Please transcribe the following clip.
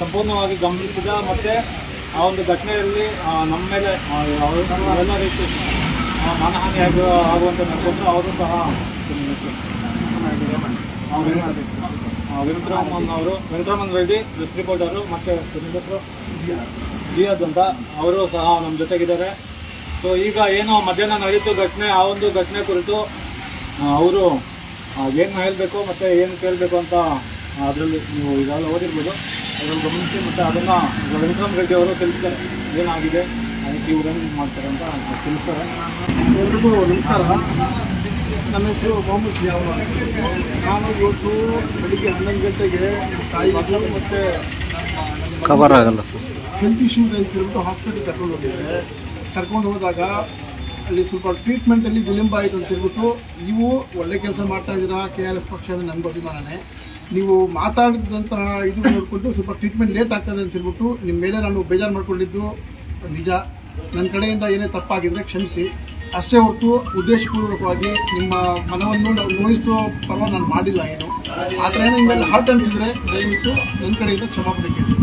ಸಂಪೂರ್ಣವಾಗಿ ಗಮನಿಸಿದ ಮತ್ತು ಆ ಒಂದು ಘಟನೆಯಲ್ಲಿ ನಮ್ಮ ಮೇಲೆ ಎಲ್ಲ ರೀತಿ ಮಾನಹಾನಿ ಆಗುವ, ಆಗುವಂತೆ ನಡ್ಕೊಂಡು ಅವರು ಸಹ ವೆಂಕಟರಾಮನ್ ಅವರು ವೆಂಕಟರಾಮನ್ ರೆಡ್ಡಿ ಪ್ರೆಸ್ ರಿಪೋರ್ಟರು ಮತ್ತು ಜಿಯಾದ್ ಅಂತ ಅವರು ಸಹ ನಮ್ಮ ಜೊತೆಗಿದ್ದಾರೆ. ಸೊ ಈಗ ಏನು ಮಧ್ಯಾಹ್ನ ನಡೀತು ಘಟನೆ, ಆ ಒಂದು ಘಟನೆ ಕುರಿತು ಅವರು ಏನು ಹೇಳಬೇಕು ಮತ್ತು ಏನು ಕೇಳಬೇಕು ಅಂತ ಅದರಲ್ಲಿ ನೀವು ಈಗಾಗಲೇ ಓದಿರ್ಬೋದು. ಅದರಲ್ಲಿ ಗಮನಿಸಿ ಮತ್ತು ಅದನ್ನು ವೆಂಕಟರಾಮ್ ರೆಡ್ಡಿ ಅವರು ತಿಳಿಸ್ತಾರೆ ಏನಾಗಿದೆ? ಅದಕ್ಕೆ ಇವ್ರೇನು ಮಾಡ್ತಾರೆ ಅಂತ ತಿಳಿಸ್ತಾರೆ. ಎಲ್ರಿಗೂ ನಮಸ್ಕಾರ. ನನ್ನ ಹೆಸರು ಮೊಹಮ್ಮದ್ ಸಿಯಾವ್ ನಾನು ಇವತ್ತು ಬೆಳಿಗ್ಗೆ ಹನ್ನೊಂದು ಗಂಟೆಗೆ ತಾಯಿ ಮಕ್ಕಳು ಮತ್ತು ಕವರ್ ಆಗಲ್ಲ ಸರ್ ಹೆಲ್ತ್ ಇಶ್ಯೂ ಅಂತ ಹೇಳ್ಬಿಟ್ಟು ಹಾಸ್ಪಿಟಲ್ ಕರ್ಕೊಂಡು ಹೋಗಿದ್ದೆ ಕರ್ಕೊಂಡು ಹೋದಾಗ ಅಲ್ಲಿ ಸ್ವಲ್ಪ ಟ್ರೀಟ್ಮೆಂಟಲ್ಲಿ ವಿಳಂಬ ಆಯಿತು ಅಂತ ಹೇಳ್ಬಿಟ್ಟು ನೀವು ಒಳ್ಳೆ ಕೆಲಸ ಮಾಡ್ತಾ ಇದ್ದೀರಾ? ಕೆ ಆರ್ ಎಸ್ ಪಕ್ಷ ಅಂದರೆ ನಮ್ಗೆ ಅಭಿಮಾನನೇ. ನೀವು ಮಾತಾಡಿದಂತಹ ಇದು ನೋಡಿಕೊಂಡು ಸ್ವಲ್ಪ ಟ್ರೀಟ್ಮೆಂಟ್ ಲೇಟ್ ಆಗ್ತದೆ ಅಂತ ಹೇಳ್ಬಿಟ್ಟು ನಿಮ್ಮ ಮೇಲೆ ನಾನು ಬೇಜಾರು ಮಾಡಿಕೊಂಡಿದ್ದು ನಿಜ. ನನ್ನ ಕಡೆಯಿಂದ ಏನೇ ತಪ್ಪಾಗಿದ್ದರೆ ಕ್ಷಮಿಸಿ. ಅಷ್ಟೇ ಹೊರತು ಉದ್ದೇಶಪೂರ್ವಕವಾಗಿ ನಿಮ್ಮ ಮನವನ್ನು ನಾವು ನೋಯಿಸೋ ಪರವಾಗಿ ನಾನು ಮಾಡಿಲ್ಲ ಏನು. ಆ ಥರ ಏನೋ ನಿಮ್ಮ ಮೇಲೆ ಹಾರ್ಟ್ ಅನಿಸಿದ್ರೆ ದಯವಿಟ್ಟು ನನ್ನ ಕಡೆಯಿಂದ ಕ್ಷಮಾಪಣೆ ಕೇಳಿ